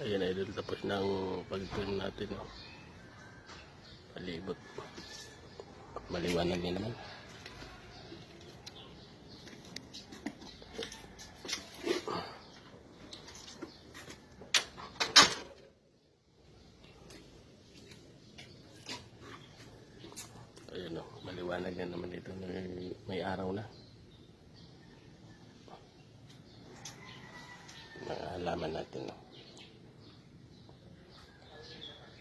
Ayan idol, tapos ng pag-trim natin. Oh. Palibot. Maliwanag din naman. Ayun oh, maliwanag na naman dito. May, may araw na. Mga halaman natin. Oh.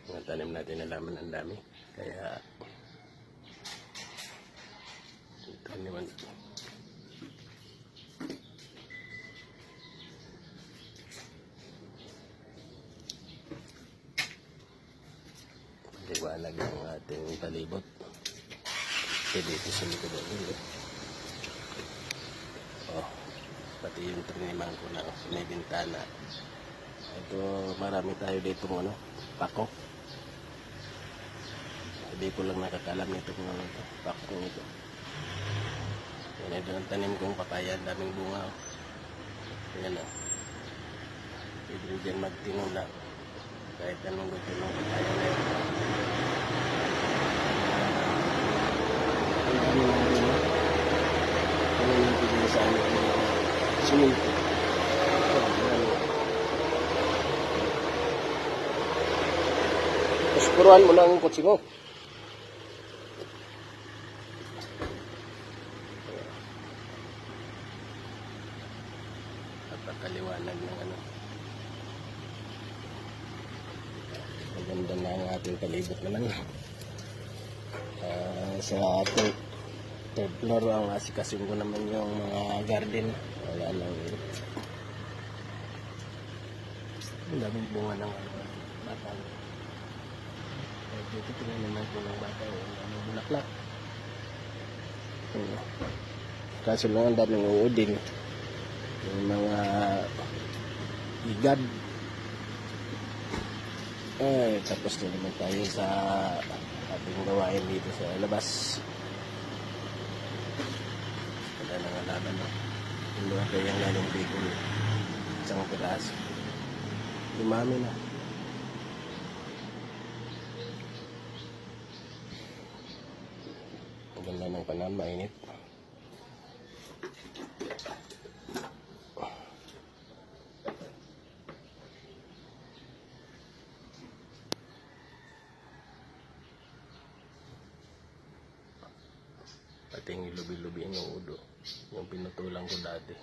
Mga tanim natin na laman ang dami. Kaya ito naman. Liwanag ng ating palibot. Ito dito sa likod ng ulo. Oh, pati yung triniman ko na may bintana. Ito, marami tayo dito ng ano, pako. Hindi ko lang nakakalam nito kung ano ito, pako ito. Yan ito ang tanim kong papaya, ang daming bunga. Oh. Yan o. Pwede rin dyan magtinula. Kahit anong gusto ng papaya na ito. Ang dami ng bunga. Ano yung pwede sa. Yan, oh. Tapos puruan mo lang ang kotse mo. Napakaliwanag ng ano. Maganda na ang ating palibot naman. Ah, sa ating third floor ang asikasin ko naman yung mga garden. Wala lang. Ang daming bunga ng ano, batang. Eh, dito tingnan naman po ng bata yung ano, bulaklak. Ano. Kaso lang ang daming uudin. Yung mga igad. Ay, tapos na naman tayo sa ating gawain dito sa labas. Wala na nga no. Hindi na kayang lalong bigol. Isang piraso. Lumami na. Ang ganda ng panahon, mainit. Pati yung lubi-lubi yung udo. Yung pinutulang ko dati.